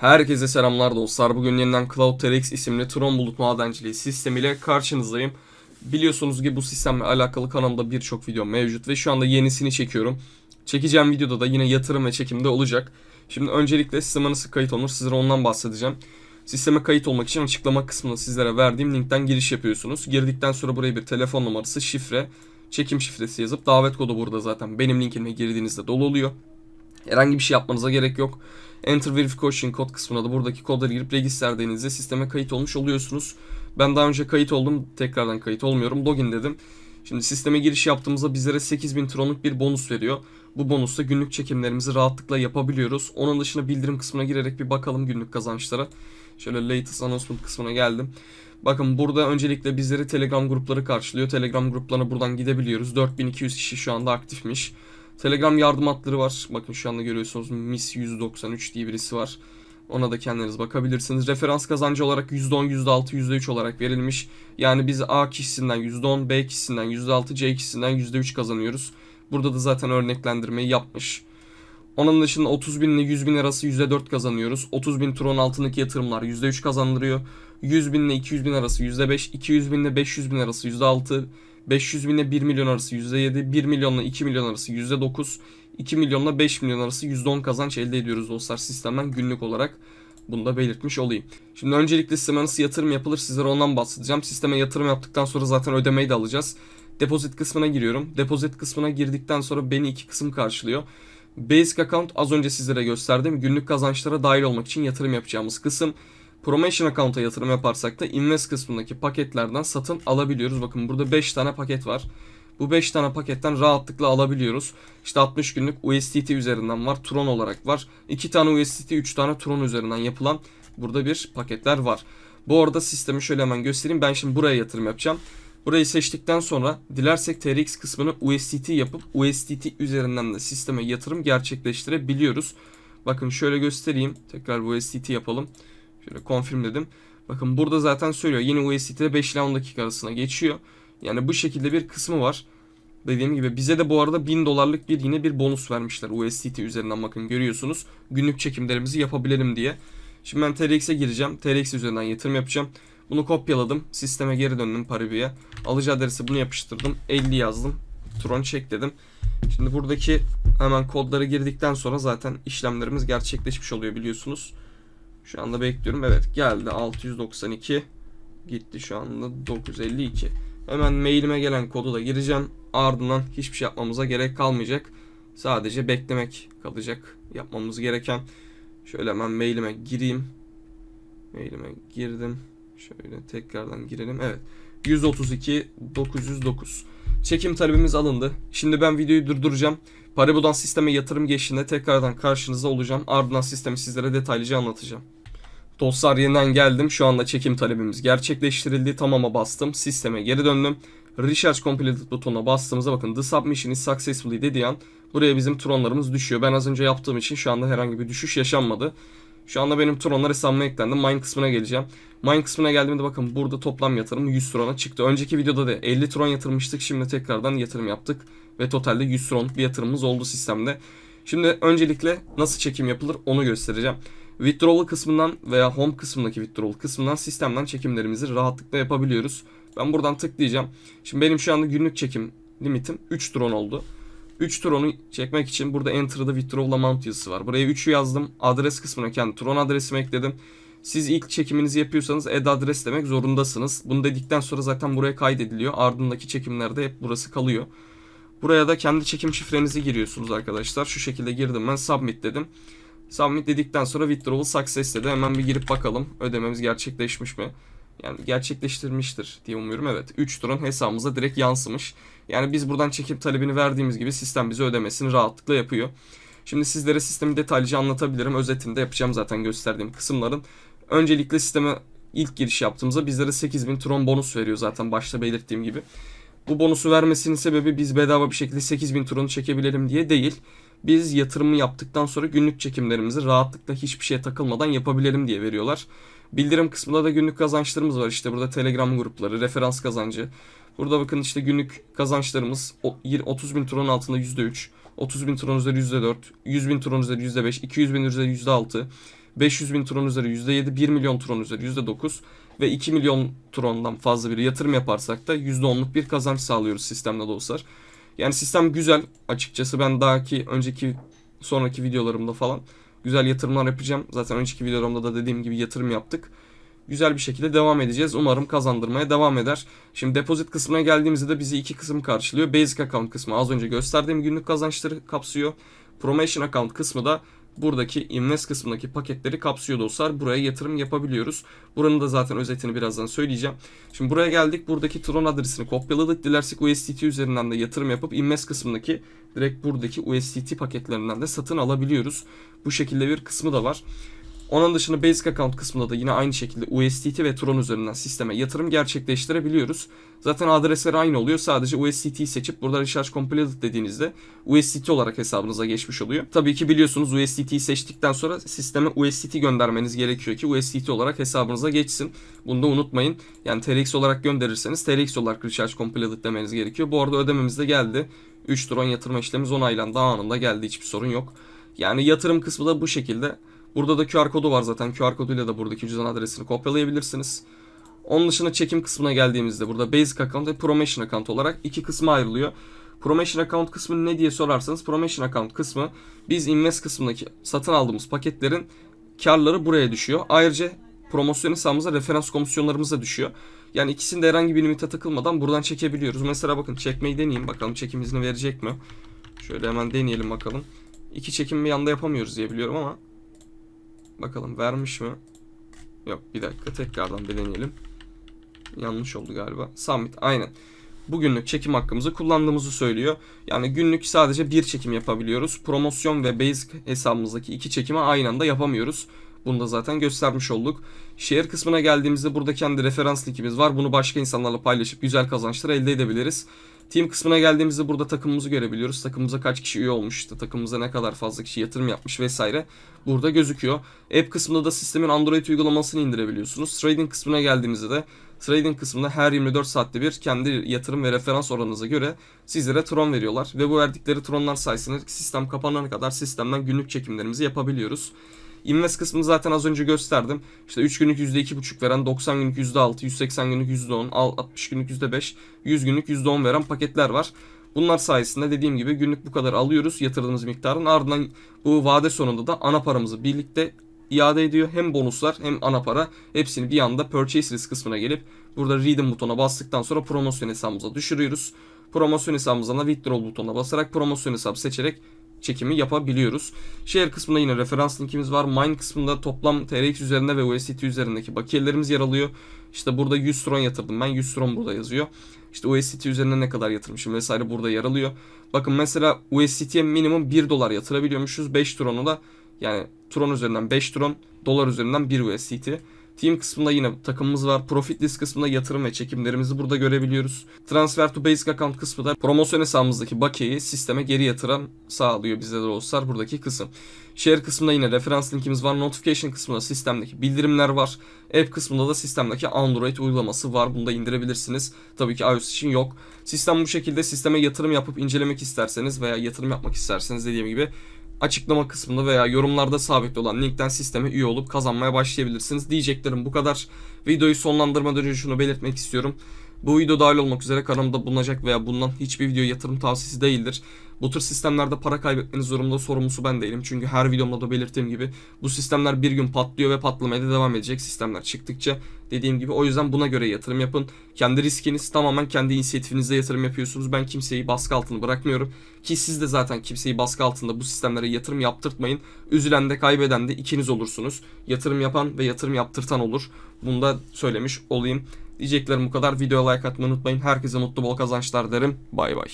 Herkese selamlar dostlar. Bugün yeniden Cloud TRX isimli Tron bulut madenciliği sistemiyle karşınızdayım. Biliyorsunuz ki bu sistemle alakalı kanalımda birçok video mevcut ve şu anda yenisini çekiyorum. Çekeceğim videoda da yine yatırım ve çekimde olacak. Şimdi öncelikle sisteme nasıl kayıt olunur sizlere ondan bahsedeceğim. Sisteme kayıt olmak için açıklama kısmında sizlere verdiğim linkten giriş yapıyorsunuz. Girdikten sonra buraya bir telefon numarası, şifre, çekim şifresi yazıp davet kodu burada zaten benim linkime girdiğinizde dolu oluyor. Herhangi bir şey yapmanıza gerek yok. Enter Verification kod kısmına da buradaki kodları girip register dediğinizde sisteme kayıt olmuş oluyorsunuz. Ben daha önce kayıt oldum. Tekrardan kayıt olmuyorum. Login dedim. Şimdi sisteme giriş yaptığımızda bizlere 8000 tronluk bir bonus veriyor. Bu bonusla günlük çekimlerimizi rahatlıkla yapabiliyoruz. Onun dışında bildirim kısmına girerek bir bakalım günlük kazançlara. Şöyle latest announcement kısmına geldim. Bakın burada öncelikle bizleri Telegram grupları karşılıyor. Telegram gruplarına buradan gidebiliyoruz. 4200 kişi şu anda aktifmiş. Telegram yardım hatları var. Bakın şu anda görüyorsunuz Miss 193 diye birisi var. Ona da kendiniz bakabilirsiniz. Referans kazancı olarak %10, %6, %3 olarak verilmiş. Yani biz A kişisinden %10, B kişisinden %6, C kişisinden %3 kazanıyoruz. Burada da zaten örneklendirmeyi yapmış. Onun dışında 30 bin ile 100 bin arası %4 kazanıyoruz. 30 bin tron altındaki yatırımlar %3 kazandırıyor. 100 bin ile 200 bin arası %5, 200 bin ile 500 bin arası %6, 500 bin ile 1 milyon arası %7, 1 milyonla 2 milyon arası %9, 2 milyonla 5 milyon arası %10 kazanç elde ediyoruz dostlar sistemden günlük olarak. Bunu da belirtmiş olayım. Şimdi öncelikle sisteme nasıl yatırım yapılır sizlere ondan bahsedeceğim. Sisteme yatırım yaptıktan sonra zaten ödemeyi de alacağız. Depozit kısmına giriyorum. Depozit kısmına girdikten sonra beni iki kısım karşılıyor. Basic account az önce sizlere gösterdiğim günlük kazançlara dahil olmak için yatırım yapacağımız kısım. Promotion account'a yatırım yaparsak da invest kısmındaki paketlerden satın alabiliyoruz. Bakın burada 5 tane paket var. Bu 5 tane paketten rahatlıkla alabiliyoruz. İşte 60 günlük USDT üzerinden var. Tron olarak var. 2 tane USDT, 3 tane Tron üzerinden yapılan burada bir paketler var. Bu arada sistemi şöyle hemen göstereyim. Ben şimdi buraya yatırım yapacağım. Burayı seçtikten sonra dilersek TRX kısmını USDT yapıp USDT üzerinden de sisteme yatırım gerçekleştirebiliyoruz. Bakın şöyle göstereyim. Tekrar USDT yapalım. Şöyle confirm dedim. Bakın burada zaten söylüyor. Yeni USDT'de 5 ila 10 dakika arasında geçiyor. Yani bu şekilde bir kısmı var. Dediğim gibi bize de bu arada 1000 dolarlık bir yine bir bonus vermişler USDT üzerinden bakın görüyorsunuz. Günlük çekimlerimizi yapabilelim diye. Şimdi ben TRX'e gireceğim. TRX üzerinden yatırım yapacağım. Bunu kopyaladım. Sisteme geri döndüm Paribu'ya. Alıcı adresi bunu yapıştırdım. 50 yazdım. Tron çek dedim. Şimdi buradaki hemen kodları girdikten sonra zaten işlemlerimiz gerçekleşmiş oluyor biliyorsunuz. Şu anda bekliyorum. Evet geldi 692. Gitti şu anda 952. Hemen mailime gelen kodu da gireceğim. Ardından hiçbir şey yapmamıza gerek kalmayacak. Sadece beklemek kalacak yapmamız gereken. Şöyle hemen mailime gireyim. Mailime girdim. Şöyle tekrardan girelim. Evet. 132 909. Çekim talebimiz alındı. Şimdi ben videoyu durduracağım. Paribu'dan sisteme yatırım geçtiğinde tekrardan karşınızda olacağım. Ardından sistemi sizlere detaylıca anlatacağım. Dostlar yeniden geldim. Şu anda çekim talebimiz gerçekleştirildi. Tamama bastım. Sisteme geri döndüm. Recharge Completed butonuna bastığımızda bakın The Submission is successfully dediği an buraya bizim tronlarımız düşüyor. Ben az önce yaptığım için şu anda herhangi bir düşüş yaşanmadı. Şu anda benim tronlar hesabıma eklendi. Mine kısmına geleceğim. Mine kısmına geldiğimde bakın burada toplam yatırım 100 trona çıktı. Önceki videoda da 50 tron yatırmıştık. Şimdi tekrardan yatırım yaptık. Ve totalde 100 tronluk bir yatırımımız oldu sistemde. Şimdi öncelikle nasıl çekim yapılır onu göstereceğim. Withdrawal kısmından veya home kısmındaki withdrawal kısmından sistemden çekimlerimizi rahatlıkla yapabiliyoruz. Ben buradan tıklayacağım. Şimdi benim şu anda günlük çekim limitim 3 tron oldu. 3 tron'u çekmek için burada Enter'da withdrawal amount yazısı var. Buraya 3'ü yazdım. Adres kısmına kendi tron adresimi ekledim. Siz ilk çekiminizi yapıyorsanız add adres demek zorundasınız. Bunu dedikten sonra zaten buraya kaydediliyor. Ardındaki çekimlerde hep burası kalıyor. Buraya da kendi çekim şifrenizi giriyorsunuz arkadaşlar. Şu şekilde girdim ben submit dedim. Submit dedikten sonra withdrawal success dedi. Hemen bir girip bakalım ödememiz gerçekleşmiş mi? Yani gerçekleştirmiştir diye umuyorum. Evet 3 tron hesabımıza direkt yansımış. Yani biz buradan çekim talebini verdiğimiz gibi sistem bize ödemesini rahatlıkla yapıyor. Şimdi sizlere sistemi detaylıca anlatabilirim. Özetinde yapacağım zaten gösterdiğim kısımların. Öncelikle sisteme ilk giriş yaptığımızda bizlere 8000 tron bonus veriyor zaten başta belirttiğim gibi. Bu bonusu vermesinin sebebi biz bedava bir şekilde 8000 tronu çekebilelim diye değil. Biz yatırımı yaptıktan sonra günlük çekimlerimizi rahatlıkla hiçbir şeye takılmadan yapabilelim diye veriyorlar. Bildirim kısmında da günlük kazançlarımız var. İşte burada Telegram grupları, referans kazancı. Burada bakın işte günlük kazançlarımız 30 bin tronun altında %3, 30 bin tron üzeri %4, 100 bin tron üzeri %5, 200 bin üzeri %6, 500 bin tron üzeri %7, 1 milyon tron üzeri %9 ve 2 milyon trondan fazla bir yatırım yaparsak da %10'luk bir kazanç sağlıyoruz sistemde dostlar. Yani sistem güzel açıkçası ben daha ki önceki sonraki videolarımda falan güzel yatırımlar yapacağım. Zaten önceki videolarımda da dediğim gibi yatırım yaptık. Güzel bir şekilde devam edeceğiz. Umarım kazandırmaya devam eder. Şimdi depozit kısmına geldiğimizde de bizi iki kısım karşılıyor. Basic account kısmı az önce gösterdiğim günlük kazançları kapsıyor. Promotion account kısmı da buradaki invest kısmındaki paketleri kapsıyor dostlar. Buraya yatırım yapabiliyoruz. Buranın da zaten özetini birazdan söyleyeceğim. Şimdi buraya geldik. Buradaki Tron adresini kopyaladık. Dilersek USDT üzerinden de yatırım yapıp invest kısmındaki direkt buradaki USDT paketlerinden de satın alabiliyoruz. Bu şekilde bir kısmı da var. Onun dışında Basic Account kısmında da yine aynı şekilde USDT ve Tron üzerinden sisteme yatırım gerçekleştirebiliyoruz. Zaten adresler aynı oluyor. Sadece USDT'yi seçip burada Recharge Completed dediğinizde USDT olarak hesabınıza geçmiş oluyor. Tabii ki biliyorsunuz USDT'yi seçtikten sonra sisteme USDT göndermeniz gerekiyor ki USDT olarak hesabınıza geçsin. Bunu da unutmayın. Yani TRX olarak gönderirseniz TRX olarak Recharge Completed demeniz gerekiyor. Bu arada ödememiz de geldi. 3 Tron yatırma işlemimiz onaylandı. Anında geldi. Hiçbir sorun yok. Yani yatırım kısmı da bu şekilde. Burada da QR kodu var zaten. QR koduyla da buradaki cüzdan adresini kopyalayabilirsiniz. Onun dışında çekim kısmına geldiğimizde burada Basic Account ve Promotion Account olarak iki kısma ayrılıyor. Promotion Account kısmı ne diye sorarsanız Promotion Account kısmı biz Invest kısmındaki satın aldığımız paketlerin karları buraya düşüyor. Ayrıca promosyon hesabımıza referans komisyonlarımız da düşüyor. Yani ikisinde herhangi bir limite takılmadan buradan çekebiliyoruz. Mesela bakın çekmeyi deneyeyim. Bakalım çekim izni verecek mi? Şöyle hemen deneyelim bakalım. İki çekim bir anda yapamıyoruz diye biliyorum ama Bakalım vermiş mi? Yok bir dakika tekrardan bir deneyelim. Yanlış oldu galiba. Submit aynen. Bugünlük çekim hakkımızı kullandığımızı söylüyor. Yani günlük sadece bir çekim yapabiliyoruz. Promosyon ve basic hesabımızdaki iki çekimi aynı anda yapamıyoruz. Bunu da zaten göstermiş olduk. Share kısmına geldiğimizde burada kendi referans linkimiz var. Bunu başka insanlarla paylaşıp güzel kazançlar elde edebiliriz. Team kısmına geldiğimizde burada takımımızı görebiliyoruz. Takımımıza kaç kişi üye olmuş, işte takımımıza ne kadar fazla kişi yatırım yapmış vesaire. Burada gözüküyor. App kısmında da sistemin Android uygulamasını indirebiliyorsunuz. Trading kısmına geldiğimizde de Trading kısmında her 24 saatte bir kendi yatırım ve referans oranınıza göre sizlere Tron veriyorlar. Ve bu verdikleri Tronlar sayesinde sistem kapanana kadar sistemden günlük çekimlerimizi yapabiliyoruz. Invest kısmını zaten az önce gösterdim. İşte 3 günlük %2,5 veren, 90 günlük %6, 180 günlük %10, 60 günlük %5, 100 günlük %10 veren paketler var. Bunlar sayesinde dediğim gibi günlük bu kadar alıyoruz yatırdığımız miktarın. Ardından bu vade sonunda da ana paramızı birlikte iade ediyor. Hem bonuslar hem ana para hepsini bir anda purchase list kısmına gelip burada redeem butona bastıktan sonra promosyon hesabımıza düşürüyoruz. Promosyon hesabımızdan da withdraw butonuna basarak promosyon hesabı seçerek çekimi yapabiliyoruz. Share kısmında yine referans linkimiz var. Mine kısmında toplam TRX üzerinde ve USDT üzerindeki bakiyelerimiz yer alıyor. İşte burada 100 tron yatırdım ben. 100 tron burada yazıyor. İşte USDT üzerine ne kadar yatırmışım vesaire burada yer alıyor. Bakın mesela USDT'ye minimum 1 dolar yatırabiliyormuşuz. 5 tron'u da yani tron üzerinden 5 tron, dolar üzerinden 1 USDT. Team kısmında yine takımımız var. Profit list kısmında yatırım ve çekimlerimizi burada görebiliyoruz. Transfer to basic account kısmı da promosyon hesabımızdaki bakiyeyi sisteme geri yatıran sağlıyor bize de dostlar buradaki kısım. Share kısmında yine referans linkimiz var. Notification kısmında sistemdeki bildirimler var. App kısmında da sistemdeki Android uygulaması var. Bunu da indirebilirsiniz. Tabii ki iOS için yok. Sistem bu şekilde sisteme yatırım yapıp incelemek isterseniz veya yatırım yapmak isterseniz dediğim gibi açıklama kısmında veya yorumlarda sabit olan linkten sisteme üye olup kazanmaya başlayabilirsiniz. Diyeceklerim bu kadar. Videoyu sonlandırmadan önce şunu belirtmek istiyorum. Bu video dahil olmak üzere kanalımda bulunacak veya bulunan hiçbir video yatırım tavsiyesi değildir. Bu tür sistemlerde para kaybetmeniz durumunda sorumlusu ben değilim. Çünkü her videomda da belirttiğim gibi bu sistemler bir gün patlıyor ve patlamaya da devam edecek sistemler çıktıkça. Dediğim gibi o yüzden buna göre yatırım yapın. Kendi riskiniz tamamen kendi inisiyatifinizde yatırım yapıyorsunuz. Ben kimseyi baskı altında bırakmıyorum. Ki siz de zaten kimseyi baskı altında bu sistemlere yatırım yaptırtmayın. Üzülen de kaybeden de ikiniz olursunuz. Yatırım yapan ve yatırım yaptırtan olur. Bunu da söylemiş olayım. Diyeceklerim bu kadar. Videoya like atmayı unutmayın. Herkese mutlu bol kazançlar derim. Bay bay.